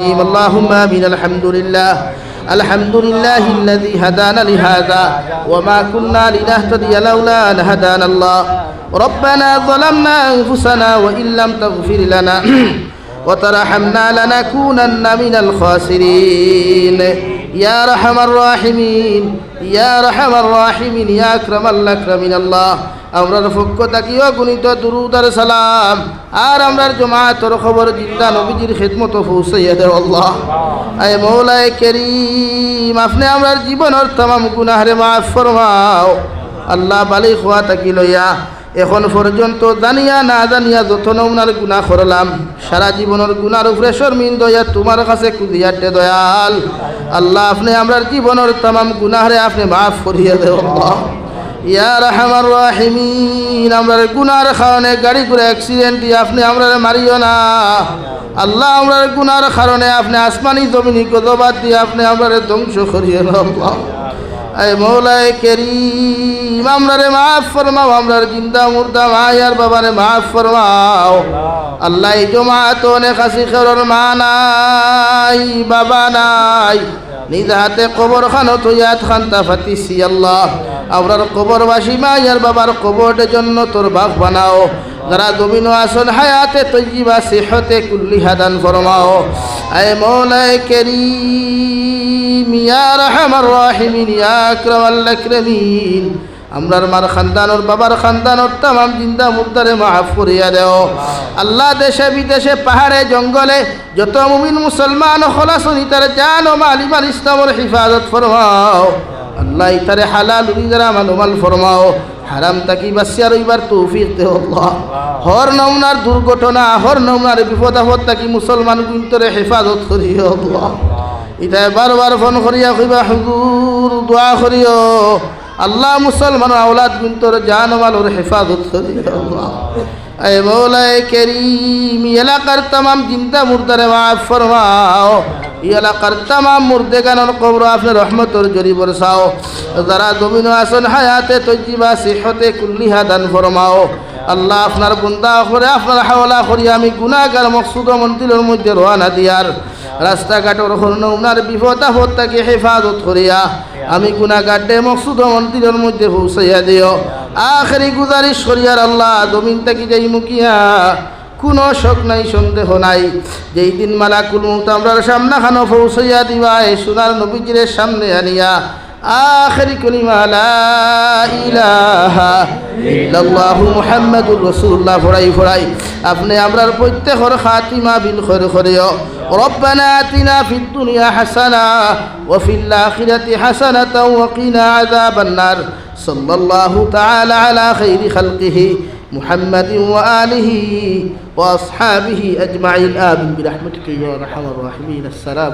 اللهم آمين الحمد لله الحمد لله الذي هدانا لهذا وما كنا لنهتدي لولا أن هدانا الله ربنا ظلمنا أنفسنا وإن لم تغفر لنا وترحمنا لنكونن من الخاسرين يا رحم الراحمين يا رحم الراحمين يا أكرم الأكرمين الله আমরার পক্ষ থাকিও গুণিত দুরুদার সালাম। আর আমরার জমাতর খবর জিন্দা নবীজির খেদমত পৌঁছাইয়া দেও আল্লাহ। আয় মৌলায় কেরিম, আপনি আমরার জীবনের তামাম গুনাহরে মাফ ফরমাও। আল্লাহ বালি খোয়া তাকি লইয়া এখন পর্যন্ত জানিয়া না জানিয়া যত নমনার গুণা করলাম, সারা জীবনের গুণার উপরে শর্মিন দয়া তোমার কাছে কুদিয়াটে দয়াল। আল্লাহ, আপনি আমরার জীবনের তামাম গুনাহরে আপনি মাফ করিয়া দেও আল্লাহ। ইয়া রহমান রাহিমিন, আমরার গুনার কারণে গাড়ি করে অ্যাক্সিডেন্ট আপনি আমরা মারিও না। আল্লাহ আমরার গুনার কারণে আপনি আসমানি জমিনি গদবাদ দিয়ে আপনি আমরা ধ্বংস আল্লাহ আয় মৌলায় কেরিম, আমরারে মাফ ফরমাও, আমরার জিন্দা মুর্দা মায়ার বাবারে মাফ ফরমাও। আল্লাহ এই জমাত অনেক আসি খেরর মা নাই, বাবা নাই। নিজ হাতে কবর খানো তুইয়াত খান্তা ফাতিসি আল্লাহ। আমরার কবরবাসী মায়ার বাবার কবরের জন্য তোর বাঘ বানাও। যারা জমিন আসন হায়াতে তৈজিবা সেহতে কুল্লি হাদান ফরমাও। আয় মৌলায় কেরি মিয়ার রহমান রাহিমিন, ইয়া আকরামাল আকরামিন। আমরার মার খানদানোর বাবার খানদানোর তামাম জিন্দা মুর্দারে মাফ করিয়া দেও। আল্লাহ। দেশে বিদেশে পাহাড়ে জঙ্গলে যত মুমিন মুসলমান খলাসনি তার জান ও মালিমাল ইসলামর হিফাজত ফরমাও। আল্লাহ। ইতারে হালাল উলিদারা মালুমাল ফরমাও। হারাম তাকি বাসিয়া রইবার তৌফিক দে আল্লাহ। হর নমনার দুর্ঘটনা হর নমনার বিপদ আপদ তাকি মুসলমান গুন্তরে হেফাজত করিও আল্লাহ। ইতায় বারবার ফোন করিয়া কইবা হুজুর দোয়া করিও। আল্লাহ মুসলমান আওলাদ গুন্তর জান মালোর হেফাজত করিও আল্লাহ। আয় মৌলায় কেরিম এলাকার তামাম জিন্দা মুর্দারে মাফ ফরমাও। এই এলাকার তামাম মুর্দেগানোর কবর আপনি রহমতর জরি বরসাও। যারা জমিন আসন হায়াতে তৈজিবা সিহতে কুল্লিহা দান ফরমাও। আল্লাহ আপনার বুন্দা করে আপনার হাওলা করি, আমি গুণাগার মকসুদ মন্দিরের মধ্যে রোয়ানা দিয়ার। রাস্তাঘাটর হর্ণ উনার বিপদ আপদ তাকে হেফাজত করিয়া। আমি গুণাগাড্ডে মকসুদ মন্দিরের মধ্যে পৌঁছাইয়া দিও। আখেরি গুজারিশ করিয়ার আল্লাহ জমিন তাকি যাই মুখিয়া, কোনো শোক নাই, সন্দেহ নাই। যেই দিন মালা মুত আমরা সামনা খানো পৌঁছাইয়া দিবা, এ সোনার নবীজিরের সামনে আনিয়া, আখেরি কলিমা লা ইলাহা ইল্লাল্লাহু মুহাম্মাদুর রাসূলুল্লাহ ফড়াই ফড়াই আপনি আমরার প্রত্যেকর খাতিমা বিল খৈর খরিও ربنا آتنا في الدنيا حسنة وفي الآخرة حسنة وقنا عذاب النار صلى الله تعالى على خير خلقه محمد وآله وأصحابه أجمعين آمين برحمتك يا أرحم الراحمين السلام